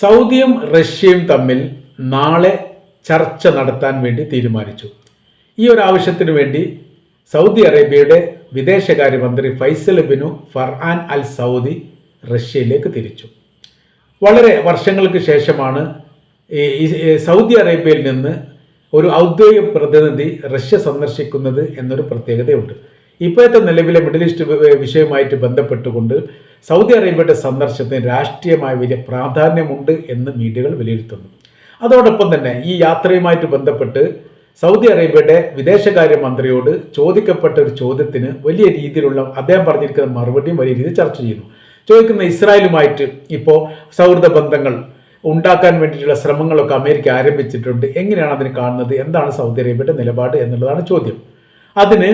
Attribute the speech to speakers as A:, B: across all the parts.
A: സൗദിയും റഷ്യയും തമ്മിൽ നാളെ ചർച്ച നടത്താൻ വേണ്ടി തീരുമാനിച്ചു. ഈ ഒരു ആവശ്യത്തിന് വേണ്ടി സൗദി അറേബ്യയുടെ വിദേശകാര്യമന്ത്രി Faisal bin Farhan Al Saudi റഷ്യയിലേക്ക് തിരിച്ചു. വളരെ വർഷങ്ങൾക്ക് ശേഷമാണ് ഈ സൗദി അറേബ്യയിൽ നിന്ന് ഒരു ഔദ്യോഗിക പ്രതിനിധി റഷ്യ സന്ദർശിക്കുന്നത് എന്നൊരു പ്രത്യേകതയുണ്ട്. ഇപ്പോഴത്തെ നിലവിലെ മിഡിൽ ഈസ്റ്റ് വിഷയവുമായിട്ട് ബന്ധപ്പെട്ടുകൊണ്ട് സൗദി അറേബ്യയുടെ സന്ദർശനത്തിന് രാഷ്ട്രീയമായ വലിയ പ്രാധാന്യമുണ്ട് എന്ന് മീഡിയകൾ വിലയിരുത്തുന്നു. അതോടൊപ്പം തന്നെ ഈ യാത്രയുമായിട്ട് ബന്ധപ്പെട്ട് സൗദി അറേബ്യയുടെ വിദേശകാര്യ മന്ത്രിയോട് ചോദിക്കപ്പെട്ട ഒരു ചോദ്യത്തിന് വലിയ രീതിയിലുള്ള അദ്ദേഹം പറഞ്ഞിരിക്കുന്ന മറുപടിയും വലിയ രീതിയിൽ ചർച്ച ചെയ്യുന്നു. ചോദിക്കുന്ന ഇസ്രായേലുമായിട്ട് ഇപ്പോൾ സൗഹൃദ ബന്ധങ്ങൾ ഉണ്ടാക്കാൻ വേണ്ടിയിട്ടുള്ള ശ്രമങ്ങളൊക്കെ അമേരിക്ക ആരംഭിച്ചിട്ടുണ്ട്. എങ്ങനെയാണ് അതിന് കാണുന്നത്? എന്താണ് സൗദി അറേബ്യയുടെ നിലപാട് എന്നുള്ളതാണ് ചോദ്യം. അതിന്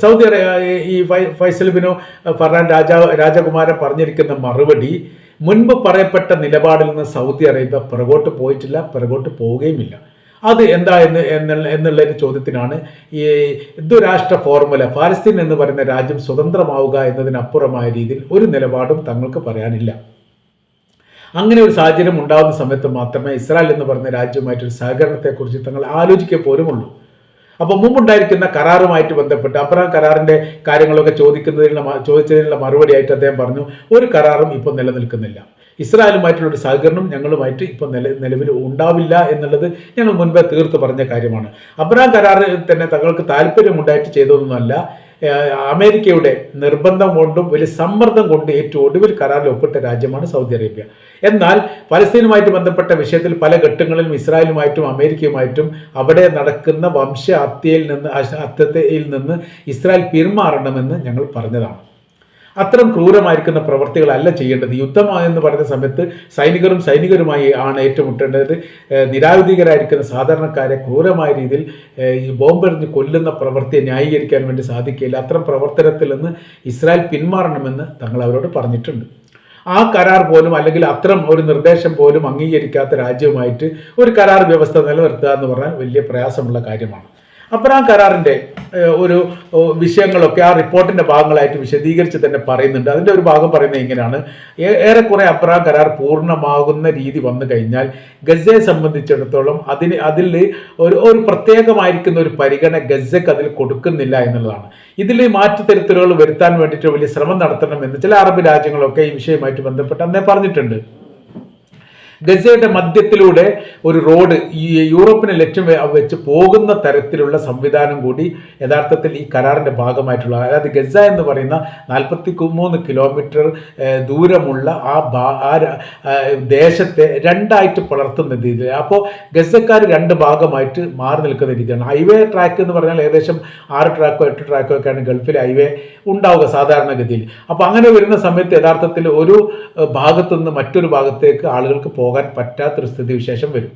A: സൗദി അറേബ്യ ഈ ഫൈസൽ ബിനോ ഫർഹാൻ രാജാ രാജകുമാരൻ പറഞ്ഞിരിക്കുന്ന മറുപടി മുൻപ് പറയപ്പെട്ട നിലപാടിൽ നിന്ന് സൗദി അറേബ്യ പിറകോട്ട് പോയിട്ടില്ല പിറകോട്ട് പോവുകയുമില്ല. അത് എന്താ എന്ന് എന്നുള്ള ചോദ്യത്തിനാണ് ഈ ദുരാഷ്ട്ര ഫോർമുല പാലസ്തീൻ എന്ന് പറയുന്ന രാജ്യം സ്വതന്ത്രമാവുക എന്നതിനപ്പുറമായ രീതിയിൽ ഒരു നിലപാടും തങ്ങൾക്ക് പറയാനില്ല. അങ്ങനെ ഒരു സാഹചര്യം ഉണ്ടാകുന്ന സമയത്ത് മാത്രമേ ഇസ്രായേൽ എന്ന് പറയുന്ന രാജ്യവുമായിട്ടൊരു സഹകരണത്തെക്കുറിച്ച് തങ്ങൾ ആലോചിക്കുക പോലുമുള്ളൂ. അപ്പോൾ മുമ്പുണ്ടായിരിക്കുന്ന കരാറുമായിട്ട് ബന്ധപ്പെട്ട് അബ്രഹാം കരാറിന്റെ കാര്യങ്ങളൊക്കെ ചോദിക്കുന്നതിനുള്ള ചോദിച്ചതിനുള്ള മറുപടിയായിട്ട് അദ്ദേഹം പറഞ്ഞു ഒരു കരാറും ഇപ്പോൾ നിലനിൽക്കുന്നില്ല. ഇസ്രായേലുമായിട്ടുള്ള ഒരു സഹകരണം ഞങ്ങളുമായിട്ട് ഇപ്പോൾ നില നിലവിൽ ഉണ്ടാവില്ല എന്നുള്ളത് ഞങ്ങൾ മുൻപേ തീർത്ത് പറഞ്ഞ കാര്യമാണ്. അബ്രഹാം കരാറിൽ തന്നെ തങ്ങൾക്ക് താല്പര്യമുണ്ടായിട്ട് ചെയ്തതൊന്നുമല്ല. അമേരിക്കയുടെ നിർബന്ധം കൊണ്ടും വലിയ സമ്മർദ്ദം കൊണ്ടും ഏറ്റവും ഒടുവിൽ കരാറിൽ ഒപ്പിട്ട രാജ്യമാണ് സൗദി അറേബ്യ. എന്നാൽ പലസ്തീനുമായിട്ട് ബന്ധപ്പെട്ട വിഷയത്തിൽ പല ഘട്ടങ്ങളിലും ഇസ്രായേലുമായിട്ടും അമേരിക്കയുമായിട്ടും അവിടെ നടക്കുന്ന വംശ ഹത്യയിൽ നിന്ന് ഹത്യയിൽ നിന്ന് ഇസ്രായേൽ പിന്മാറണമെന്ന് ഞങ്ങൾ പറഞ്ഞതാണ്. അത്തരം ക്രൂരമായിരിക്കുന്ന പ്രവർത്തികളല്ല ചെയ്യേണ്ടത്. യുദ്ധം എന്ന് പറയുന്ന സമയത്ത് സൈനികരും സൈനികരുമായി ആണ് ഏറ്റുമുട്ടേണ്ടത്. നിരായുധീകരായിരിക്കുന്ന സാധാരണക്കാരെ ക്രൂരമായ രീതിയിൽ ഈ ബോംബെറിഞ്ഞ് കൊല്ലുന്ന പ്രവൃത്തിയെ ന്യായീകരിക്കാൻ വേണ്ടി സാധിക്കില്ല അത്തരം പ്രവർത്തനത്തിൽ നിന്ന് ഇസ്രായേൽ പിന്മാറണമെന്ന് തങ്ങൾ അവരോട് പറഞ്ഞിട്ടുണ്ട്. ആ കരാർ പോലും അല്ലെങ്കിൽ അത്തരം ഒരു നിർദ്ദേശം പോലും അംഗീകരിക്കാത്ത രാജ്യവുമായിട്ട് ഒരു കരാർ വ്യവസ്ഥ നിലനിർത്തുക എന്ന് പറഞ്ഞാൽ വലിയ പ്രയാസമുള്ള കാര്യമാണ്. കരാറിന്റെ കരാറിന്റെ ഒരു വിഷയങ്ങളൊക്കെ ആ റിപ്പോർട്ടിന്റെ ഭാഗങ്ങളായിട്ട് വിശദീകരിച്ച് തന്നെ പറയുന്നുണ്ട്. അതിന്റെ ഒരു ഭാഗം പറയുന്നത് ഇങ്ങനെയാണ്. ഏറെക്കുറെ അബ്രഹാം കരാർ പൂർണമാകുന്ന രീതി വന്നു കഴിഞ്ഞാൽ ഗസയെ സംബന്ധിച്ചിടത്തോളം അതിന് അതിൽ ഒരു ഒരു പ്രത്യേകമായിരിക്കുന്ന ഒരു പരിഗണന ഗസക്ക് അതിൽ കൊടുക്കുന്നില്ല എന്നുള്ളതാണ്. ഇതിൽ മാറ്റുതിരുത്തലുകൾ വരുത്താൻ വേണ്ടിയിട്ട് വലിയ ശ്രമം നടത്തണമെന്ന് ചില അറബ് രാജ്യങ്ങളൊക്കെ ഈ വിഷയവുമായിട്ട് ബന്ധപ്പെട്ട് അന്നേ പറഞ്ഞിട്ടുണ്ട്. ഗസയുടെ മധ്യത്തിലൂടെ ഒരു റോഡ് ഈ യൂറോപ്പിനെ ലക്ഷ്യം വെച്ച് പോകുന്ന തരത്തിലുള്ള സംവിധാനം കൂടി യഥാർത്ഥത്തിൽ ഈ കരാറിന്റെ ഭാഗമായിട്ടുള്ള അതായത് ഗസ എന്ന് പറയുന്ന നാൽപ്പത്തി മൂന്ന് കിലോമീറ്റർ ദൂരമുള്ള ആ ആ ദേശത്തെ രണ്ടായിട്ട് പുലർത്തുന്ന രീതിയിൽ. അപ്പോൾ ഗസക്കാർ രണ്ട് ഭാഗമായിട്ട് മാറി നിൽക്കുന്ന രീതിയാണ്. ഹൈവേ ട്രാക്ക് എന്ന് പറഞ്ഞാൽ ഏകദേശം ആറ് ട്രാക്കോ എട്ട് ട്രാക്കോ ഒക്കെയാണ് ഗൾഫിൽ ഹൈവേ ഉണ്ടാവുക സാധാരണഗതിയിൽ. അപ്പോൾ അങ്ങനെ വരുന്ന സമയത്ത് യഥാർത്ഥത്തിൽ ഒരു ഭാഗത്തുനിന്ന് ഭാഗത്തു നിന്ന് മറ്റൊരു ഭാഗത്തേക്ക് ആളുകൾക്ക് പോകാൻ പറ്റാത്തൊരു സ്ഥിതി വിശേഷം വരും.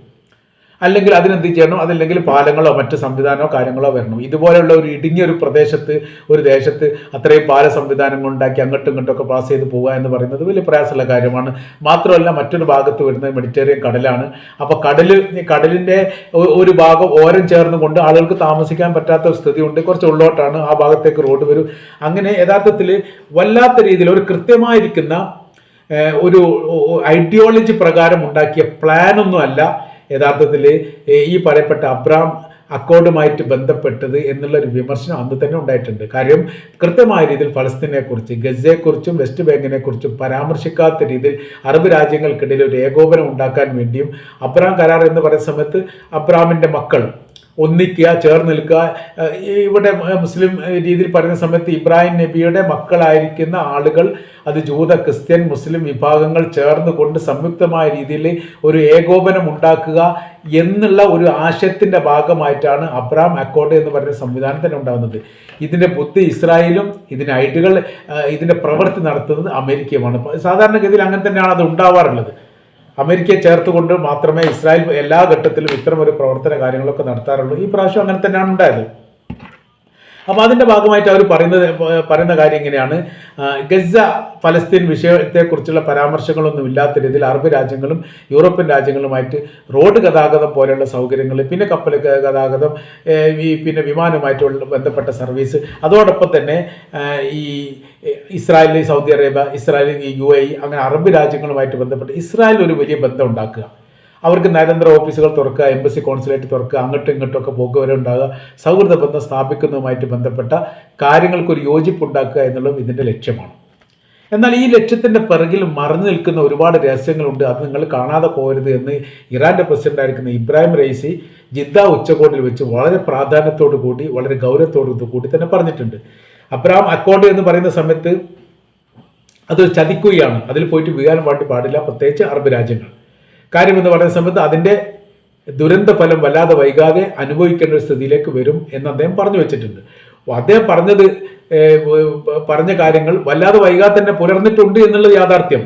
A: അല്ലെങ്കിൽ അതിനെന്ത് ചെയ്യണം? അതല്ലെങ്കിൽ പാലങ്ങളോ മറ്റ് സംവിധാനമോ കാര്യങ്ങളോ വരണം. ഇതുപോലെയുള്ള ഒരു ഇടുങ്ങിയ ഒരു പ്രദേശത്ത് ഒരു ദേശത്ത് അത്രയും പാല സംവിധാനങ്ങൾ ഉണ്ടാക്കി അങ്ങോട്ടും ഇങ്ങോട്ടും ഒക്കെ പാസ് ചെയ്ത് പോകുക എന്ന് പറയുന്നത് വലിയ പ്രയാസമുള്ള കാര്യമാണ്. മാത്രമല്ല മറ്റൊരു ഭാഗത്ത് വരുന്നത് മെഡിറ്ററേനിയൻ കടലാണ്. അപ്പോൾ കടൽ കടലിന്റെ ഒരു ഭാഗം ഓരം ചേർന്ന് കൊണ്ട് ആളുകൾക്ക് താമസിക്കാൻ പറ്റാത്ത ഒരു സ്ഥിതി ഉണ്ട് കുറച്ച് ഉള്ളോട്ടാണ് ആ ഭാഗത്തേക്ക് റോഡ് വരും. അങ്ങനെ യഥാർത്ഥത്തിൽ വല്ലാത്ത രീതിയിൽ ഒരു കൃത്യമായിരിക്കുന്ന ഒരു ഐഡിയോളജി പ്രകാരം ഉണ്ടാക്കിയ പ്ലാനൊന്നുമല്ല യഥാർത്ഥത്തിൽ ഈ പറയപ്പെട്ട അബ്രാം അക്കോർഡുമായിട്ട് ബന്ധപ്പെട്ടത് എന്നുള്ളൊരു വിമർശനം അന്ന് തന്നെ ഉണ്ടായിട്ടുണ്ട്. കാര്യം കൃത്യമായ രീതിയിൽ ഫലസ്തീനെക്കുറിച്ച് ഗസയെക്കുറിച്ചും വെസ്റ്റ് ബാങ്കിനെക്കുറിച്ചും പരാമർശിക്കാത്ത രീതിയിൽ അറബ് രാജ്യങ്ങൾക്കിടയിൽ ഒരു ഏകോപനം ഉണ്ടാക്കാൻ വേണ്ടിയും അബ്രാം കരാർ എന്ന് പറയുന്ന സമയത്ത് അബ്രാമിന്റെ മക്കൾ ഒന്നിക്കുക ചേർന്ന് നിൽക്കുക. ഇവിടെ മുസ്ലിം രീതിയിൽ പറയുന്ന സമയത്ത് ഇബ്രാഹിം നബിയുടെ മക്കളായിരിക്കുന്ന ആളുകൾ അത് ജൂത ക്രിസ്ത്യൻ മുസ്ലിം വിഭാഗങ്ങൾ ചേർന്ന് കൊണ്ട് സംയുക്തമായ രീതിയിൽ ഒരു ഏകോപനം ഉണ്ടാക്കുക എന്നുള്ള ഒരു ആശയത്തിന്റെ ഭാഗമായിട്ടാണ് അബ്രാം അക്കോർഡ് എന്ന് പറയുന്ന സംവിധാനം തന്നെ ഉണ്ടാകുന്നത്. ഇതിന്റെ ബുദ്ധി ഇസ്രായേലും ഇതിന്റെ ഐഡികൾ ഇതിന്റെ പ്രവൃത്തി നടത്തുന്നത് അമേരിക്കയുമാണ്. സാധാരണഗതിയിൽ അങ്ങനെ തന്നെയാണ് അത് ഉണ്ടാവാറുള്ളത്. അമേരിക്കയെ ചേർത്തുകൊണ്ട് മാത്രമേ ഇസ്രായേൽ എല്ലാ ഘട്ടത്തിലും ഇത്തരം ഒരു പ്രവർത്തന കാര്യങ്ങളൊക്കെ നടത്താറുള്ളൂ. ഈ പ്രാവശ്യം അങ്ങനെ തന്നെയാണ് ഉണ്ടായത്. അപ്പോൾ അതിന്റെ ഭാഗമായിട്ട് അവർ പറയുന്നത് പറയുന്ന കാര്യം ഇങ്ങനെയാണ്. ഗസ ഫലസ്തീൻ വിഷയത്തെക്കുറിച്ചുള്ള പരാമർശങ്ങളൊന്നും ഇല്ലാത്ത രീതിയിൽ അറബ് രാജ്യങ്ങളും യൂറോപ്യൻ രാജ്യങ്ങളുമായിട്ട് റോഡ് ഗതാഗതം പോലെയുള്ള സൗകര്യങ്ങൾ പിന്നെ കപ്പൽ ഗതാഗതം ഈ പിന്നെ വിമാനവുമായിട്ടുള്ള ബന്ധപ്പെട്ട സർവീസ്. അതോടൊപ്പം തന്നെ ഈ Israeli Saudi Arabia Israeli U A അങ്ങനെ അറബ് രാജ്യങ്ങളുമായിട്ട് ബന്ധപ്പെട്ട് ഇസ്രായേൽ ഒരു വലിയ ബന്ധം ഉണ്ടാക്കുക. അവർക്ക് നയതന്ത്ര ഓഫീസുകൾ തുറക്കുക എംബസി കോൺസുലേറ്റ് തുറക്കുക അങ്ങോട്ടും ഇങ്ങോട്ടും ഒക്കെ പോക്കുവരെ ഉണ്ടാകുക സൗഹൃദ ബന്ധം സ്ഥാപിക്കുന്നതുമായിട്ട് ബന്ധപ്പെട്ട കാര്യങ്ങൾക്കൊരു യോജിപ്പുണ്ടാക്കുക എന്നുള്ളതും ഇതിന്റെ ലക്ഷ്യമാണ്. എന്നാൽ ഈ ലക്ഷ്യത്തിന്റെ പിറകിൽ മറഞ്ഞു നിൽക്കുന്ന ഒരുപാട് രഹസ്യങ്ങളുണ്ട്. അത് നിങ്ങൾ കാണാതെ പോകരുത് എന്ന് ഇറാന്റെ പ്രസിഡന്റായിരിക്കുന്ന ഇബ്രാഹിം റൈസി ജിദ്ദ ഉച്ചകോടിൽ വെച്ച് വളരെ പ്രാധാന്യത്തോടു കൂടി വളരെ ഗൗരവത്തോടു കൂടി തന്നെ പറഞ്ഞിട്ടുണ്ട്. അബ്രാം അക്കോർഡ് എന്ന് പറയുന്ന സമയത്ത് അത് ചതിക്കുകയാണ്. അതിൽ പോയിട്ട് വീഴാൻ വേണ്ടി പാടില്ല. പ്രത്യേകിച്ച് അറബ് രാജ്യങ്ങൾ. കാര്യം എന്ന് പറയുന്ന സമയത്ത് അതിന്റെ ദുരന്ത ഫലം വല്ലാതെ വൈകാതെ അനുഭവിക്കേണ്ട ഒരു സ്ഥിതിയിലേക്ക് വരും എന്ന് അദ്ദേഹം പറഞ്ഞു വെച്ചിട്ടുണ്ട്. അദ്ദേഹം പറഞ്ഞത് പറഞ്ഞ കാര്യങ്ങൾ വല്ലാതെ വൈകാതെ തന്നെ പുലർന്നിട്ടുണ്ട് എന്നുള്ളത് യാഥാർത്ഥ്യം.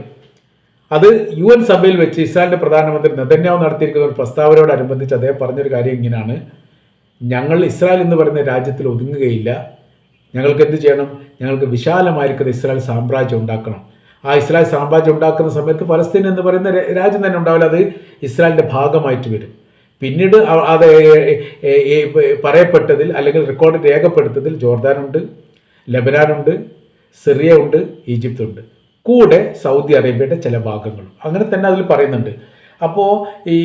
A: അത് യു എൻ സഭയിൽ വെച്ച് ഇസ്രായേലിന്റെ പ്രധാനമന്ത്രി നെതന്യാവ് നടത്തിയിരിക്കുന്ന ഒരു പ്രസ്താവനയോടനുബന്ധിച്ച് അദ്ദേഹം പറഞ്ഞൊരു കാര്യം ഇങ്ങനെയാണ്. ഞങ്ങൾ ഇസ്രായേൽ എന്ന് പറയുന്ന രാജ്യത്തിൽ ഒതുങ്ങുകയില്ല. ഞങ്ങൾക്ക് എന്ത് ചെയ്യണം? ഞങ്ങൾക്ക് വിശാലമായിരിക്കുന്ന ഇസ്രായേൽ സാമ്രാജ്യം ഉണ്ടാക്കണം. ആ ഇസ്രായേൽ സാമ്രാജ്യം ഉണ്ടാക്കുന്ന സമയത്ത് ഫലസ്തീൻ എന്ന് പറയുന്ന രാജ്യം തന്നെ ഉണ്ടാവില്ല. അത് ഇസ്രായേലിന്റെ ഭാഗമായിട്ട് വരും. പിന്നീട് അത് പറയപ്പെട്ടതിൽ അല്ലെങ്കിൽ റെക്കോർഡ് രേഖപ്പെടുത്തതിൽ ജോർദാനുണ്ട് ലബനാനുണ്ട് സിറിയ ഉണ്ട് ഈജിപ്തുണ്ട്. കൂടെ സൗദി അറേബ്യയുടെ ചില ഭാഗങ്ങളും. അങ്ങനെ തന്നെ അതിൽ പറയുന്നുണ്ട്. അപ്പോൾ ഈ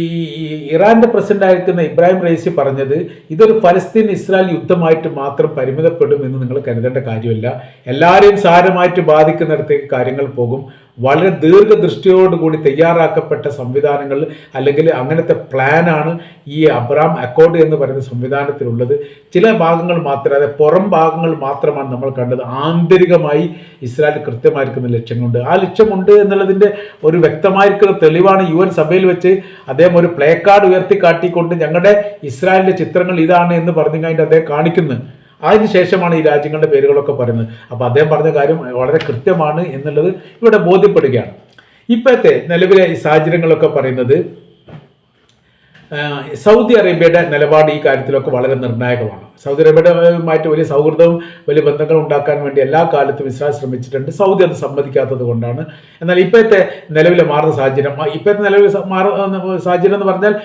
A: ഇറാന്റെ ആയിരിക്കുന്ന ഇബ്രാഹിം റൈസി പറഞ്ഞത് ഇതൊരു ഫലസ്തീൻ ഇസ്രായേൽ യുദ്ധമായിട്ട് മാത്രം പരിമിതപ്പെടും എന്ന് നിങ്ങൾ കരുതേണ്ട കാര്യമില്ല. എല്ലാവരെയും സാരമായിട്ട് ബാധിക്കുന്നിടത്തേക്ക് കാര്യങ്ങൾ പോകും. വളരെ ദീർഘദൃഷ്ടിയോടുകൂടി തയ്യാറാക്കപ്പെട്ട സംവിധാനങ്ങൾ അല്ലെങ്കിൽ അങ്ങനത്തെ പ്ലാനാണ് ഈ അബ്രാം അക്കോർഡ് എന്ന് പറയുന്ന സംവിധാനത്തിലുള്ളത്. ചില ഭാഗങ്ങൾ മാത്രമേ അതായത് പുറം ഭാഗങ്ങൾ മാത്രമാണ് നമ്മൾ കണ്ടത്. ആന്തരികമായി ഇസ്രായേൽ കൃത്യമായിരിക്കുന്ന ലക്ഷ്യമുണ്ട് ആ ലക്ഷ്യമുണ്ട് എന്നുള്ളതിന്റെ ഒരു വ്യക്തമായിരിക്കുന്ന തെളിവാണ് യു എൻ സഭയിൽ വെച്ച് അദ്ദേഹം ഒരു പ്ലേ കാർഡ് ഉയർത്തി കാട്ടിക്കൊണ്ട് ഞങ്ങളുടെ ഇസ്രായേലിന്റെ ചിത്രങ്ങൾ ഇതാണ് എന്ന് പറഞ്ഞു കഴിഞ്ഞിട്ട് അദ്ദേഹം കാണിക്കുന്നത് അതിന് ശേഷമാണ് ഈ രാജ്യങ്ങളുടെ പേരുകളൊക്കെ പറയുന്നത്. അപ്പോൾ അദ്ദേഹം പറഞ്ഞ കാര്യം വളരെ കൃത്യമാണ് എന്നുള്ളത് ഇവിടെ ബോധ്യപ്പെടുകയാണ്. ഇപ്പോഴത്തെ നിലവിലെ ഈ സാഹചര്യങ്ങളൊക്കെ പറയുന്നത് സൗദി അറേബ്യയുടെ നിലപാട് ഈ കാര്യത്തിലൊക്കെ വളരെ നിർണായകമാണ്. സൗദി അറേബ്യയുമായിട്ട് വലിയ സൗഹൃദവും വലിയ ബന്ധങ്ങൾ ഉണ്ടാക്കാൻ വേണ്ടി എല്ലാ കാലത്തും ഇസ്രായേൽ ശ്രമിച്ചിട്ടുണ്ട്. സൗദി അത് സമ്മതിക്കാത്തത് കൊണ്ടാണ്. എന്നാൽ ഇപ്പോഴത്തെ നിലവിലെ മാറുന്ന സാഹചര്യം ഇപ്പോഴത്തെ നിലവിലെ മാറുന്ന സാഹചര്യം എന്ന് പറഞ്ഞാൽ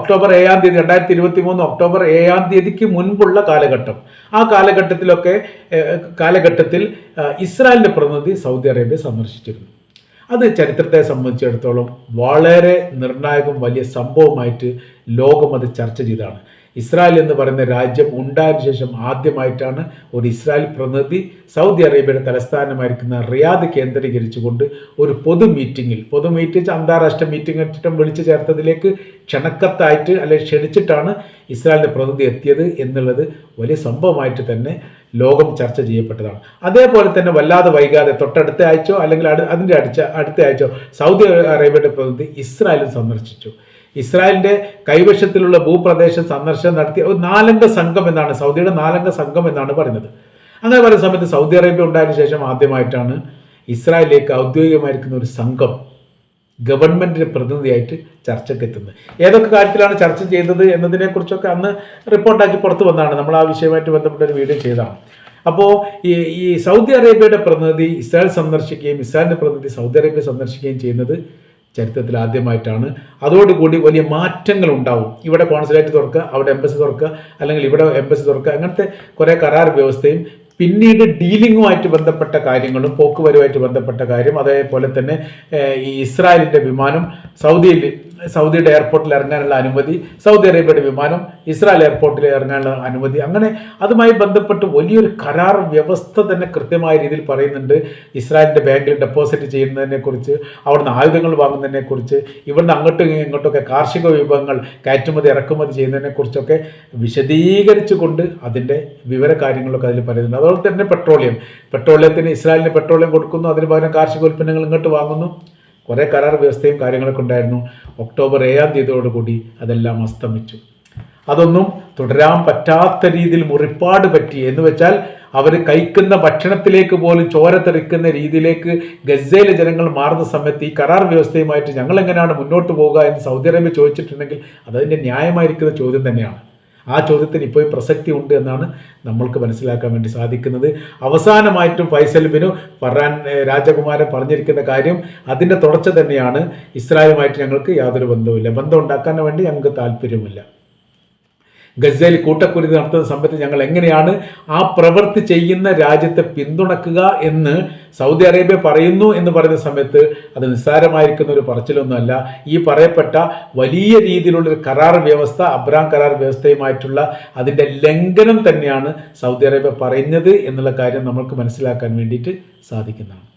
A: ഒക്ടോബർ ഏഴാം തീയതി രണ്ടായിരത്തി ഇരുപത്തി മൂന്ന് ഒക്ടോബർ ഏഴാം തീയതിക്ക് മുൻപുള്ള കാലഘട്ടം. ആ കാലഘട്ടത്തിലൊക്കെ കാലഘട്ടത്തിൽ ഇസ്രായേലിന്റെ പ്രതിനിധി സൗദി അറേബ്യ സന്ദർശിച്ചിരുന്നു. അത് ചരിത്രത്തെ സംബന്ധിച്ചിടത്തോളം വളരെ നിർണായകം വലിയ സംഭവമായിട്ട് ലോകം അത് ചർച്ച ചെയ്തതാണ്. ഇസ്രായേൽ എന്ന് പറയുന്ന രാജ്യം ഉണ്ടായതിനു ശേഷം ആദ്യമായിട്ടാണ് ഒരു ഇസ്രായേൽ പ്രതിനിധി സൗദി അറേബ്യയുടെ തലസ്ഥാനമായിരിക്കുന്ന റിയാദ് കേന്ദ്രീകരിച്ചുകൊണ്ട് ഒരു പൊതു മീറ്റിംഗിൽ പൊതു മീറ്റിംഗ് അന്താരാഷ്ട്ര മീറ്റിംഗ് ഇട്ടിട്ടും വിളിച്ചു ചേർത്തതിലേക്ക് ക്ഷണക്കത്തായിട്ട് അല്ലെങ്കിൽ ക്ഷണിച്ചിട്ടാണ് ഇസ്രായേലിന്റെ പ്രതിനിധി എത്തിയത് എന്നുള്ളത് വലിയ സംഭവമായിട്ട് തന്നെ ലോകം ചർച്ച ചെയ്യപ്പെട്ടതാണ്. അതേപോലെ തന്നെ വല്ലാതെ വൈകാതെ തൊട്ടടുത്ത ആഴ്ചയോ അല്ലെങ്കിൽ അതിന്റെ അടിച്ച അടുത്ത ആഴ്ചയോ സൗദി അറേബ്യയുടെ പ്രതിനിധി ഇസ്രായേലും സന്ദർശിച്ചു. ഇസ്രായേലിന്റെ കൈവശത്തിലുള്ള ഭൂപ്രദേശം സന്ദർശനം നടത്തിയ ഒരു നാലംഗ സംഘം എന്നാണ് സൗദിയുടെ നാലംഗ സംഘം എന്നാണ് പറയുന്നത്. അങ്ങനെ പറയുന്ന സമയത്ത് സൗദി അറേബ്യ ഉണ്ടായതിനു ശേഷം ആദ്യമായിട്ടാണ് ഇസ്രായേലിലേക്ക് ഔദ്യോഗികമായിരിക്കുന്ന ഒരു സംഘം ഗവൺമെന്റിന്റെ പ്രതിനിധിയായിട്ട് ചർച്ചയ്ക്ക് എത്തുന്നത് ഏതൊക്കെ കാര്യത്തിലാണ് ചർച്ച ചെയ്തത് എന്നതിനെക്കുറിച്ചൊക്കെ അന്ന് റിപ്പോർട്ടാക്കി പുറത്തു വന്നതാണ്. നമ്മൾ ആ വിഷയമായിട്ട് ബന്ധപ്പെട്ട ഒരു വീഡിയോ ചെയ്തതാണ്. അപ്പോൾ ഈ ഈ സൗദി അറേബ്യയുടെ പ്രതിനിധി ഇസ്രായേൽ സന്ദർശിക്കുകയും ഇസ്രായേലിന്റെ പ്രതിനിധി സൗദി അറേബ്യ സന്ദർശിക്കുകയും ചെയ്യുന്നത് ചരിത്രത്തിൽ ആദ്യമായിട്ടാണ്. അതോടുകൂടി വലിയ മാറ്റങ്ങൾ ഉണ്ടാവും ഇവിടെ കോൺസുലേറ്റ് തുറക്കുക അവിടെ എംബസി തുറക്കുക അല്ലെങ്കിൽ ഇവിടെ എംബസി തുറക്കുക അങ്ങനത്തെ കുറേ കരാർ വ്യവസ്ഥയും പിന്നീട് ഡീലിങ്ങുമായിട്ട് ബന്ധപ്പെട്ട കാര്യങ്ങളും പോക്കുവരവുമായിട്ട് ബന്ധപ്പെട്ട കാര്യം അതേപോലെ തന്നെ ഈ ഇസ്രായേലിന്റെ വിമാനം സൗദിയിൽ സൗദിയുടെ എയർപോർട്ടിൽ ഇറങ്ങാനുള്ള അനുമതി സൗദി അറേബ്യയുടെ വിമാനം ഇസ്രായേൽ എയർപോർട്ടിൽ ഇറങ്ങാനുള്ള അനുമതി അങ്ങനെ അതുമായി ബന്ധപ്പെട്ട് വലിയൊരു കരാർ വ്യവസ്ഥ തന്നെ കൃത്യമായ രീതിയിൽ പറയുന്നുണ്ട്. ഇസ്രായേലിന്റെ ബാങ്കിൽ ഡെപ്പോസിറ്റ് ചെയ്യുന്നതിനെക്കുറിച്ച് അവിടുന്ന് ആയുധങ്ങൾ വാങ്ങുന്നതിനെക്കുറിച്ച് ഇവിടുന്ന് അങ്ങോട്ടും ഇങ്ങോട്ടൊക്കെ കാർഷിക വിഭവങ്ങൾ കയറ്റുമതി ഇറക്കുമതി ചെയ്യുന്നതിനെക്കുറിച്ചൊക്കെ വിശദീകരിച്ചു വിശദീകരിച്ചുകൊണ്ട് അതിന്റെ വിവര കാര്യങ്ങളൊക്കെ അതിൽ പറയുന്നുണ്ട്. അതുപോലെ തന്നെ പെട്രോളിയം പെട്രോളിയത്തിന് ഇസ്രായേലിന് പെട്രോളിയം കൊടുക്കുന്നു. അതിന് പകരം കാർഷിക ഉൽപ്പന്നങ്ങൾ ഇങ്ങോട്ട് വാങ്ങുന്നു. കുറേ കരാർ വ്യവസ്ഥയും കാര്യങ്ങളൊക്കെ ഉണ്ടായിരുന്നു. ഒക്ടോബർ ഏഴാം തീയതിയോടുകൂടി അതെല്ലാം അസ്തമിച്ചു. അതൊന്നും തുടരാൻ പറ്റാത്ത രീതിയിൽ മുറിപ്പാട് പറ്റി. എന്ന് വെച്ചാൽ അവർ കഴിക്കുന്ന ഭക്ഷണത്തിലേക്ക് പോലും ചോര തെറിക്കുന്ന രീതിയിലേക്ക് ഗസയിലെ ജനങ്ങൾ മാറുന്ന സമയത്ത് ഈ കരാർ വ്യവസ്ഥയുമായിട്ട് ഞങ്ങൾ എങ്ങനെയാണ് മുന്നോട്ട് പോകുക എന്ന് സൗദി അറേബ്യ ചോദിച്ചിട്ടുണ്ടെങ്കിൽ അതതിന്റെ ന്യായമായിരിക്കുന്ന ചോദ്യം തന്നെയാണ്. ആ ചോദ്യത്തിന് ഇപ്പോൾ പ്രസക്തി ഉണ്ട് എന്നാണ് നമ്മൾക്ക് മനസ്സിലാക്കാൻ വേണ്ടി സാധിക്കുന്നത്. അവസാനമായിട്ടും ഫൈസൽ ബിനു ഫർഹാൻ രാജകുമാരൻ പറഞ്ഞിരിക്കുന്ന കാര്യം അതിന്റെ തുടർച്ച തന്നെയാണ്. ഇസ്രായേലുമായിട്ട് ഞങ്ങൾക്ക് യാതൊരു ബന്ധവുമില്ല. ബന്ധം ഉണ്ടാക്കാൻ വേണ്ടി ഞങ്ങൾക്ക് താല്പര്യമില്ല ഗസയിൽ കൂട്ടക്കുരുതി നടത്തുന്ന സമയത്ത് ഞങ്ങൾ എങ്ങനെയാണ് ആ പ്രവൃത്തി ചെയ്യുന്ന രാജ്യത്തെ പിന്തുണക്കുക എന്ന് സൗദി അറേബ്യ പറയുന്നു എന്ന് പറയുന്ന സമയത്ത് അത് നിസ്സാരമായിരിക്കുന്ന ഒരു പറച്ചിലൊന്നുമല്ല. ഈ പറയപ്പെട്ട വലിയ രീതിയിലുള്ള ഒരു കരാർ വ്യവസ്ഥ അബ്രാം കരാർ വ്യവസ്ഥയുമായിട്ടുള്ള അതിന്റെ ലംഘനം തന്നെയാണ് സൗദി അറേബ്യ പറയുന്നത് എന്നുള്ള കാര്യം നമ്മൾക്ക് മനസ്സിലാക്കാൻ വേണ്ടിയിട്ട് സാധിക്കുന്നതാണ്.